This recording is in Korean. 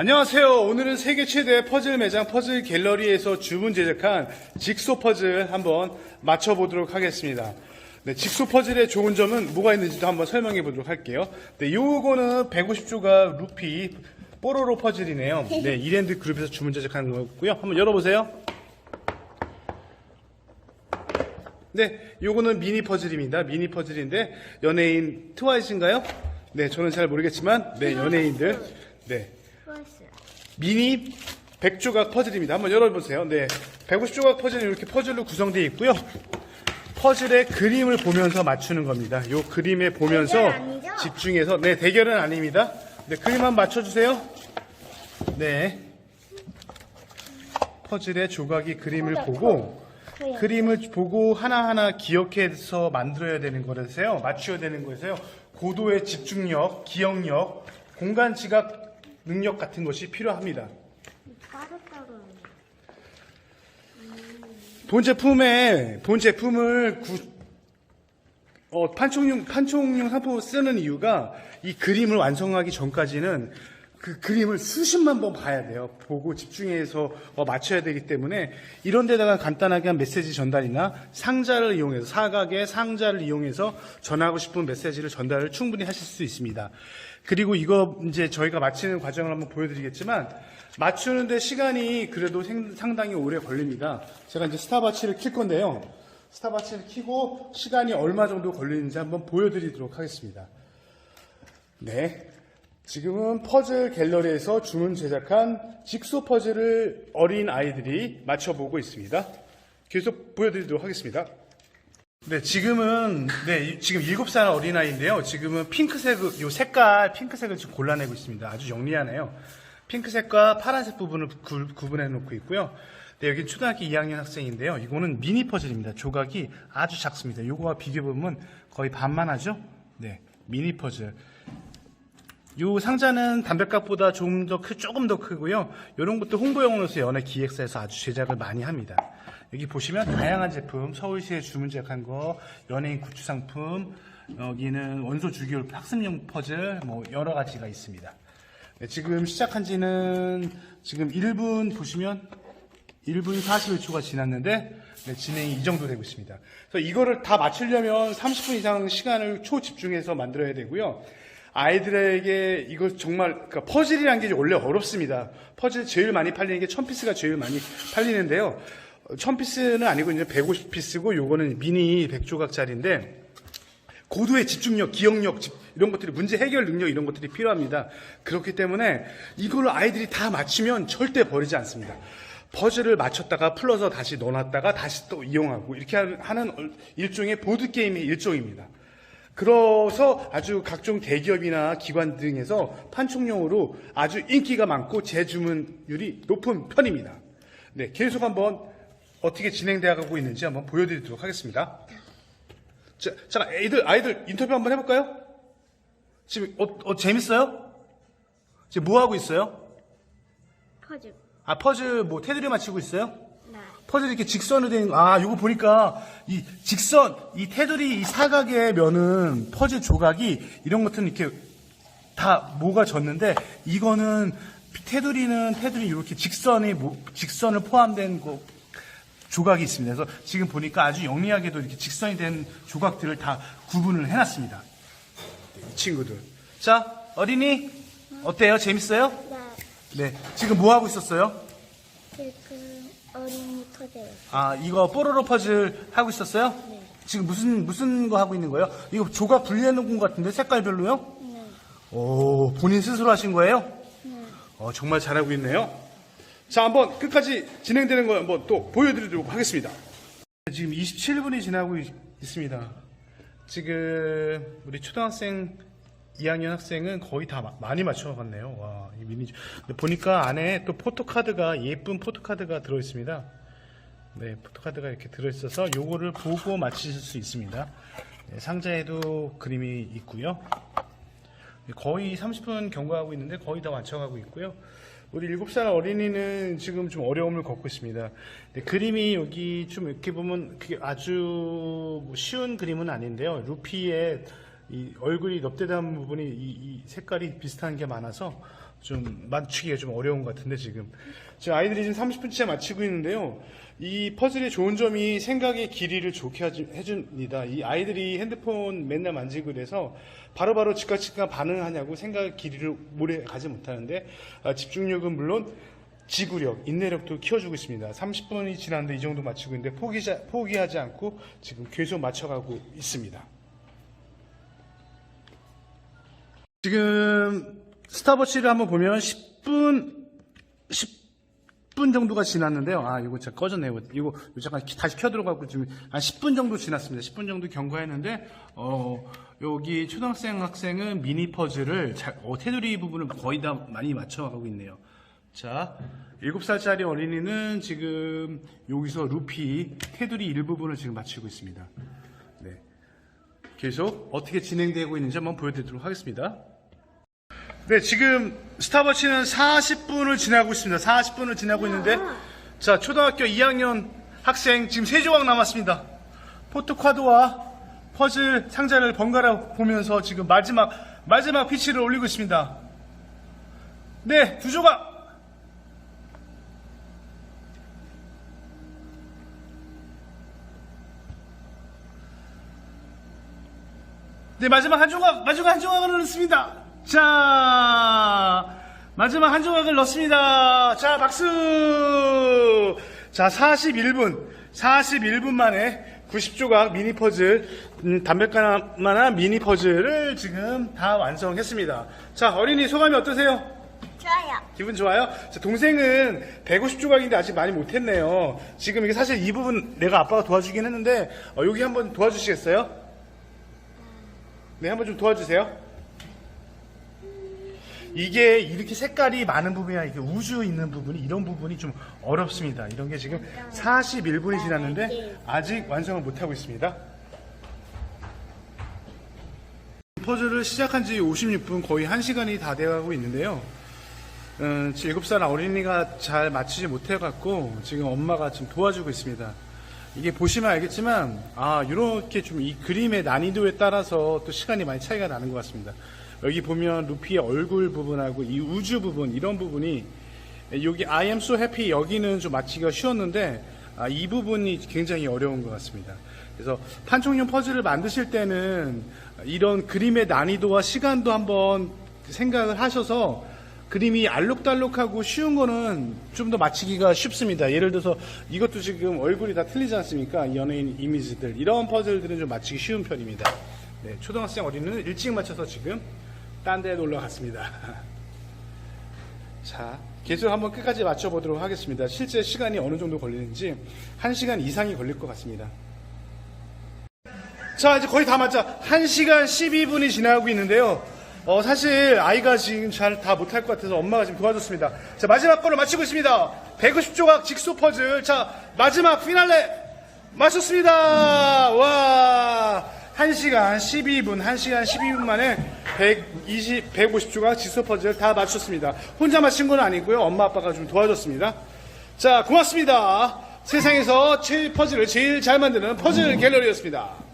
안녕하세요. 오늘은 세계 최대 퍼즐 매장 퍼즐 갤러리에서 주문 제작한 직소 퍼즐 한번 맞춰보도록 하겠습니다. 네, 직소 퍼즐의 좋은 점은 뭐가 있는지도 한번 설명해 보도록 할게요. 네, 요거는 150조각 루피 뽀로로 퍼즐이네요. 네, 이랜드 그룹에서 주문 제작한 거고요. 한번 열어보세요. 네, 요거는 미니 퍼즐입니다. 미니 퍼즐인데 연예인 트와이스인가요? 네, 저는 잘 모르겠지만 네, 연예인들 네. 미니 100조각 퍼즐입니다. 한번 열어보세요. 네. 150조각 퍼즐은 이렇게 퍼즐로 구성되어 있고요. 퍼즐의 그림을 보면서 맞추는 겁니다. 요 그림에 보면서 대결? 집중해서, 네, 대결은 아닙니다. 네, 그림 한번 맞춰주세요. 네. 퍼즐의 조각이 그림을 어, 보고, 그래요. 그림을 보고 하나하나 기억해서 만들어야 되는 거라서요. 맞춰야 되는 거에서요. 고도의 집중력, 기억력, 공간 지각 능력 같은 것이 필요합니다. 본 제품에 본 제품을 구, 어, 판촉용 판촉용 상품을 쓰는 이유가 이 그림을 완성하기 전까지는 그 그림을 수십만 번 봐야 돼요. 보고 집중해서 어, 맞춰야 되기 때문에 이런 데다가 간단하게 한 메시지 전달이나 상자를 이용해서 사각의 상자를 이용해서 전하고 싶은 메시지를 전달을 충분히 하실 수 있습니다. 그리고 이거 이제 저희가 마치는 과정을 한번 보여드리겠지만 맞추는데 시간이 그래도 생- 상당히 오래 걸립니다. 제가 이제 스타바치를 킬 건데요. 스타바치를 키고 시간이 얼마 정도 걸리는지 한번 보여드리도록 하겠습니다. 네. 지금은 퍼즐 갤러리에서 주문 제작한 직소 퍼즐을 어린 아이들이 맞춰보고 있습니다. 계속 보여드리도록 하겠습니다. 네, 지금은, 네, 이- 지금 7살 어린아이인데요. 지금은 핑크색, 요 색깔, 핑크색을 지금 골라내고 있습니다. 아주 영리하네요. 핑크색과 파란색 부분을 구, 구분해 놓고 있고요. 네, 여기 초등학교 2학년 학생인데요. 이거는 미니 퍼즐입니다. 조각이 아주 작습니다. 요거와 비교해보면 거의 반만 하죠? 네, 미니 퍼즐. 요 상자는 담배값보다 좀 더 크, 조금 더 크고요. 요런 것도 홍보용으로서 연예 기획사에서 아주 제작을 많이 합니다. 여기 보시면 다양한 제품, 서울시에 주문 제작한 거, 연예인 굿즈 상품, 여기는 원소 주기율 학습용 퍼즐, 뭐 여러 가지가 있습니다. 네, 지금 시작한 지는 지금 1분 보시면 1분 41초가 지났는데 네, 진행이 이 정도 되고 있습니다. 그래서 이거를 다 맞추려면 30분 이상 시간을 초집중해서 만들어야 되고요. 아이들에게 이거 정말 그러니까 퍼즐이라는 게 원래 어렵습니다. 퍼즐 제일 많이 팔리는 게 1000피스가 제일 많이 팔리는데요. 1000피스는 아니고 이제 150피스고 요거는 미니 100조각짜리인데 고도의 집중력, 기억력, 집- 이런 것들이 문제 해결 능력 이런 것들이 필요합니다. 그렇기 때문에 이걸 아이들이 다 맞추면 절대 버리지 않습니다. 퍼즐을 맞췄다가 풀어서 다시 넣어놨다가 다시 또 이용하고 이렇게 하는 일종의 보드 게임의 일종입니다. 그래서 아주 각종 대기업이나 기관 등에서 판촉용으로 아주 인기가 많고 재주문율이 높은 편입니다. 네, 계속 한번 어떻게 진행되어 가고 있는지 한번 보여드리도록 하겠습니다. 자, 잠깐 애들 아이들 인터뷰 한번 해볼까요? 지금 어, 어, 재밌어요? 지금 뭐 하고 있어요? 퍼즐 아 퍼즐 뭐 테두리 맞추고 있어요? 네 퍼즐 이렇게 직선으로 된아 이거 보니까 이 직선 이 테두리 이 사각의 면은 퍼즐 조각이 이런 것들은 이렇게 다 모가 졌는데 이거는 테두리는 테두리 이렇게 직선이 모- 직선을 포함된 거 조각이 있습니다. 그래서 지금 보니까 아주 영리하게도 이렇게 직선이 된 조각들을 다 구분을 해놨습니다. 이 친구들. 자, 어린이 어때요? 재밌어요? 네 네. 지금 뭐 하고 있었어요? 지금 어린이 퍼즐 아, 이거 뽀로로 퍼즐 하고 있었어요? 네. 지금 무슨 무슨 거 하고 있는 거예요? 이거 조각 분리해 놓은 것 같은데 색깔별로요? 네 오, 본인 스스로 하신 거예요? 네. 어, 정말 잘하고 있네요. 자, 한번 끝까지 진행되는 거 한번 또 보여드리도록 하겠습니다. 지금 27분이 지나고 있, 있습니다. 지금 우리 초등학생 2학년 학생은 거의 다 마- 많이 맞춰갔네요. 와, 이 미니. 근데 보니까 안에 또 포토카드가 예쁜 포토카드가 들어 있습니다. 네, 포토카드가 이렇게 들어있어서 요거를 보고 맞히실 수 있습니다. 네, 상자에도 그림이 있고요. 거의 30분 경과하고 있는데 거의 다 맞춰가고 있고요. 우리 7살 어린이는 지금 좀 어려움을 겪고 있습니다. 근데 그림이 여기 좀 이렇게 보면 그게 아주 뭐 쉬운 그림은 아닌데요. 루피의 이 얼굴이 넙대다한 부분이 이, 이 색깔이 비슷한 게 많아서 좀 맞추기가 좀 어려운 것 같은데 지금 지금 아이들이 지금 30분째 맞히고 있는데요. 이 퍼즐의 좋은 점이 생각의 길이를 좋게 해줍니다. 이 아이들이 핸드폰 맨날 만지고 그래서 바로바로 즉각즉각 반응하냐고 생각의 길이를 오래 가지 못하는데 아, 집중력은 물론 지구력, 인내력도 키워주고 있습니다. 30분이 지났는데 이 정도 맞추고 있는데 포기자, 포기하지 않고 지금 계속 맞춰가고 있습니다. 지금 스타버치를 한번 보면 10분 10분 정도가 지났는데요. 아, 이거 제가 꺼졌네요. 이거 잠깐 키- 다시 켜들어가고 지금 한 10분 정도 지났습니다. 10분 정도 경과했는데 어, 여기 초등학생 학생은 미니 퍼즐을 잘, 어, 테두리 부분을 거의 다 많이 맞춰가고 있네요. 자, 7살짜리 어린이는 지금 여기서 루피 테두리 일부분을 지금 맞추고 있습니다. 네. 계속 어떻게 진행되고 있는지 한번 보여드리도록 하겠습니다. 네, 지금 스타버치는 40분을 지나고 있습니다. 40분을 지나고 있는데, 자, 초등학교 2학년 학생 지금 세 조각 남았습니다. 포토카드와 퍼즐 상자를 번갈아 보면서 지금 마지막, 마지막 피치를 올리고 있습니다. 네, 두 조각! 네, 마지막 한 조각, 마지막 한 조각을 넣습니다. 자, 마지막 한 조각을 넣습니다. 자, 박수! 자, 41분, 41분 만에 90조각 미니 퍼즐, 음, 담백만한 미니 퍼즐을 지금 다 완성했습니다. 자, 어린이 소감이 어떠세요? 좋아요. 기분 좋아요? 자, 동생은 150조각인데 아직 많이 못했네요. 지금 이게 사실 이 부분 내가 아빠가 도와주긴 했는데, 어, 여기 한번 도와주시겠어요? 네, 한번 좀 도와주세요. 이게 이렇게 색깔이 많은 부분이나 이게 우주 있는 부분이 이런 부분이 좀 어렵습니다. 이런 게 지금 41분이 지났는데 아직 완성을 못 하고 있습니다. 퍼즐을 시작한 지 56분 거의 1시간이 다 돼가고 있는데요. 음, 7살 어린이가 잘 맞추지 못해갖고 지금 엄마가 지금 도와주고 있습니다. 이게 보시면 알겠지만 아 이렇게 좀 이 그림의 난이도에 따라서 또 시간이 많이 차이가 나는 것 같습니다. 여기 보면 루피의 얼굴 부분하고 이 우주 부분 이런 부분이 여기 I am so happy 여기는 좀 맞히기가 쉬웠는데 아, 이 부분이 굉장히 어려운 것 같습니다. 그래서 판촉용 퍼즐을 만드실 때는 이런 그림의 난이도와 시간도 한번 생각을 하셔서 그림이 알록달록하고 쉬운 거는 좀 더 맞히기가 쉽습니다. 예를 들어서 이것도 지금 얼굴이 다 틀리지 않습니까? 연예인 이미지들. 이런 퍼즐들은 좀 맞히기 쉬운 편입니다. 네, 초등학생 어린이는 일찍 맞춰서 지금 딴데 놀러 갔습니다. 자, 계속 한번 끝까지 맞춰보도록 하겠습니다. 실제 시간이 어느 정도 걸리는지 1시간 이상이 걸릴 것 같습니다. 자, 이제 거의 다 맞자. 1시간 12분이 지나고 있는데요. 어, 사실 아이가 지금 잘 다 못할 것 같아서 엄마가 지금 도와줬습니다. 자, 마지막 거를 마치고 있습니다. 150조각 직소 퍼즐. 자, 마지막 피날레 맞췄습니다. 와. 1시간 12분, 1시간 12분 만에 120, 150조각 직소 퍼즐 다 맞췄습니다. 혼자 맞힌 건 아니고요. 엄마 아빠가 좀 도와줬습니다. 자, 고맙습니다. 세상에서 제일 퍼즐을 제일 잘 만드는 퍼즐 갤러리였습니다.